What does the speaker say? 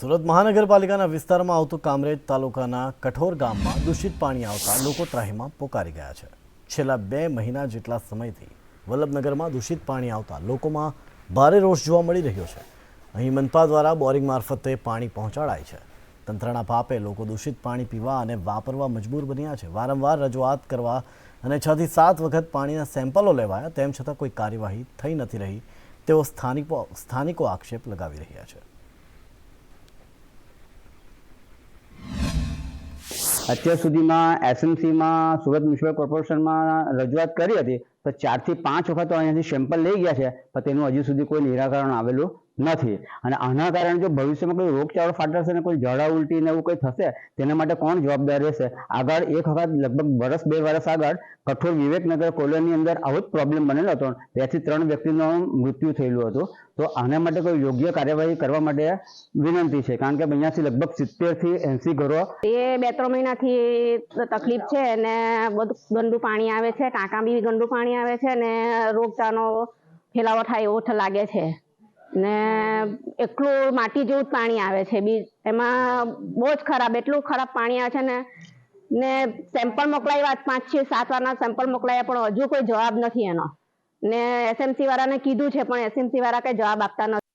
સુરત મહાનગરપાલિકાના વિસ્તારમાં આવતું કામરેજ તાલુકાના કઠોર ગામમાં દૂષિત પાણી આવતા લોકો ત્રાહીમાં પોકારી ગયા છે. છેલ્લા બે મહિના જેટલા સમયથી વલ્લભનગરમાં દૂષિત પાણી આવતા લોકોમાં ભારે રોષ જોવા મળી રહ્યો છે. અહીં મનપા દ્વારા બોરિંગ મારફતે પાણી પહોંચાડાય છે. તંત્રના પાપે લોકો દૂષિત પાણી પીવા અને વાપરવા મજબૂર બન્યા છે. વારંવાર રજૂઆત કરવા અને છ થી સાત વખત પાણીના સેમ્પલો લેવાયા તેમ છતાં કોઈ કાર્યવાહી થઈ નથી રહી. તેઓ સ્થાનિકો સ્થાનિકો આક્ષેપ લગાવી રહ્યા છે. અત્યાર સુધીમાં એસએમસીમાં સુરત મ્યુનિસિપલ કોર્પોરેશનમાં રજૂઆત કરી હતી. તો ચારથી પાંચ વખત તો અહીંયાથી સેમ્પલ લઈ ગયા છે. પણ તેનું હજી સુધી કોઈ નિરાકરણ આવેલું નથી. અને આના કારણે જો ભવિષ્યમાં કોઈ રોગચાળો ફાટશે ને કોઈ ઝાડા ઉલટી ને એવું કંઈ થશે, તેના માટે કોણ જવાબદાર રહેશે? આગળ એક વખત લગભગ વર્ષ બે વર્ષ આગળ કઠોર વિવેકનગર કોલોની અંદર આવો જ પ્રોબ્લેમ બનેલો હતો. બે ત્રણ વ્યક્તિનું મૃત્યુ થયેલું હતું. તો આના માટે કોઈ યોગ્ય કાર્યવાહી કરવા માટે વિનંતી છે. કારણ કે અહીંયાથી લગભગ સિત્તેરથી એંસી ઘરો એ બે ત્રણ મહિનાથી તકલીફ છે અને બધું ગંદુ પાણી આવે છે, ટાંકા બી ગંદુ પાણી આવે છે ને રોગચાળો ફેલાવો થાય એવો લાગે છે. ને એટલું માટી જેવું જ પાણી આવે છે. બી એમાં બહુ જ ખરાબ, એટલું ખરાબ પાણી આવે છે ને ને સેમ્પલ મોકલાવ્યા પાંચ છ સાત વારના સેમ્પલ મોકલાવ્યા પણ હજુ કોઈ જવાબ નથી એનો. ને એસએમસી વાળાને કીધું છે પણ એસએમસી વાળા કઈ જવાબ આપતા નથી.